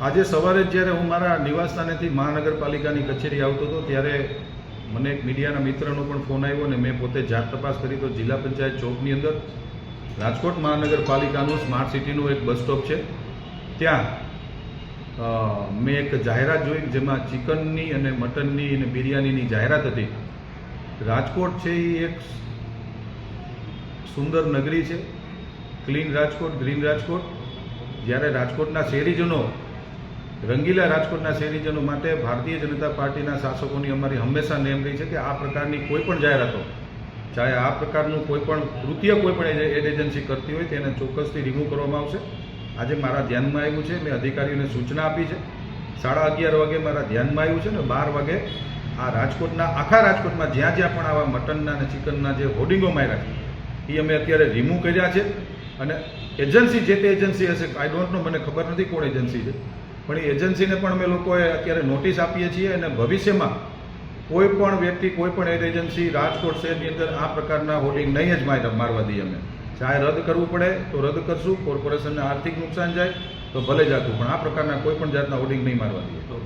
આજે સવારે જ્યારે હું મારા નિવાસસ્થાનેથી મહાનગરપાલિકાની કચેરી આવતો હતો, ત્યારે મને એક મીડિયાના મિત્રનો પણ ફોન આવ્યો અને મેં પોતે જાત તપાસ કરી તો જિલ્લા પંચાયત ચોકની અંદર રાજકોટ મહાનગરપાલિકાનું સ્માર્ટ સિટીનું એક બસ સ્ટોપ છે. ત્યાં મેં એક જાહેરાત જોઈ જેમાં ચિકનની અને મટનની અને બિરયાનીની જાહેરાત હતી. રાજકોટ છે એ એક સુંદર નગરી છે. Clean Rajkot, green Rajkot. જ્યારે રાજકોટના શહેરીજનો રંગીલા રાજકોટના શહેરીજનો માટે ભારતીય જનતા પાર્ટીના શાસકોની અમારી હંમેશા નેમ રહી છે કે આ પ્રકારની કોઈ પણ જાહેરાતો, ચાહે આ પ્રકારનું કોઈ પણ કૃત્ય કોઈ પણ એડ એજન્સી કરતી હોય, તેને ચોક્કસથી રિમૂવ કરવામાં આવશે. આજે મારા ધ્યાનમાં આવ્યું છે, મેં અધિકારીઓને સૂચના આપી છે. સાડા અગિયાર વાગે મારા ધ્યાનમાં આવ્યું છે ને બાર વાગે આ રાજકોટના, આખા રાજકોટમાં જ્યાં જ્યાં પણ આવા મટનના અને ચિકનના જે હોર્ડિંગો માર્યા છે, એ અમે અત્યારે રિમૂવ કર્યા છે. અને એજન્સી જે તે એજન્સી હશે આઈ ડોન્ટ નો મને ખબર નથી કોણ એજન્સી છે. પણ એ એજન્સીને પણ અમે લોકોએ અત્યારે નોટિસ આપીએ છીએ અને ભવિષ્યમાં કોઈ પણ વ્યક્તિ, કોઈ પણ એડ એજન્સી રાજકોટ શહેરની અંદર આ પ્રકારના હોર્ડિંગ નહીં જ માર- મારવા દઈએ અમે. ચાહે રદ કરવું પડે તો રદ કરશું કોર્પોરેશનને આર્થિક નુકસાન જાય તો ભલે જાતું, પણ આ પ્રકારના કોઈ પણ જાતના હોર્ડિંગ નહીં મારવા દઈએ.